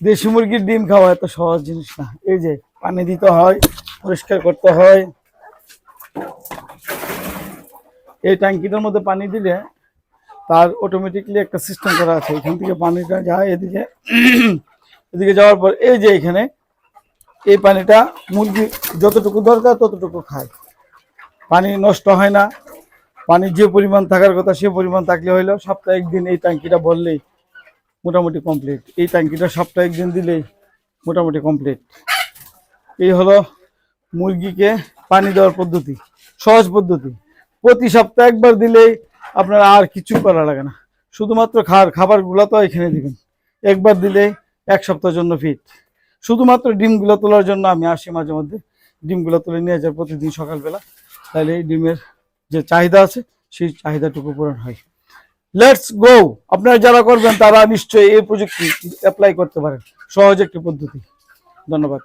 দেশি মুরগির ডিম খাওয়া এত সহজ জিনিস না। এই যে পানি দিতে হয়, পরিষ্কার করতে হয়। এই ট্যাঙ্কিটার মধ্যে পানি দিলে তার অটোমেটিকলি একটা সিস্টেম করা আছে। এখান থেকে পানিটা যায় এদিকে। এদিকে যাওয়ার পর এই যে এখানে এই পানিটা মুরগি যতটুকু দরকার ততটুকু খায়। পানি নষ্ট হয় না। পানি যে পরিমাণ থাকার কথা সে পরিমাণ থাকলে হইল সপ্তাহে একদিন এই ট্যাঙ্কিটা ভরলেই মোটামুটি কমপ্লিট এই ট্যাঙ্কিটা সপ্তাহে একদিন দিলেই মোটামুটি কমপ্লিট এই হলো মুরগিকে পানি দেওয়ার পদ্ধতি, সহজ পদ্ধতি। প্রতি সপ্তাহে একবার দিলেই আপনার আর কিছু করা লাগে না। শুধুমাত্র খাওয়ার খাবারগুলো তো এখানে দিবেন। একবার দিলে এক সপ্তাহের জন্য ফিট শুধুমাত্র ডিমগুলো তোলার জন্য আমি আসি মাঝে মধ্যে। ডিমগুলো তুলে নিয়ে যাই প্রতিদিন সকালবেলা। তাহলে এই ডিমের যে চাহিদা আছে, সেই চাহিদাটুকু পূরণ হয়। লেটস গো আপনারা যারা করবেন তারা নিশ্চয়ই এই প্রযুক্তি অ্যাপ্লাই করতে পারেন। সহজ একটি পদ্ধতি। ধন্যবাদ।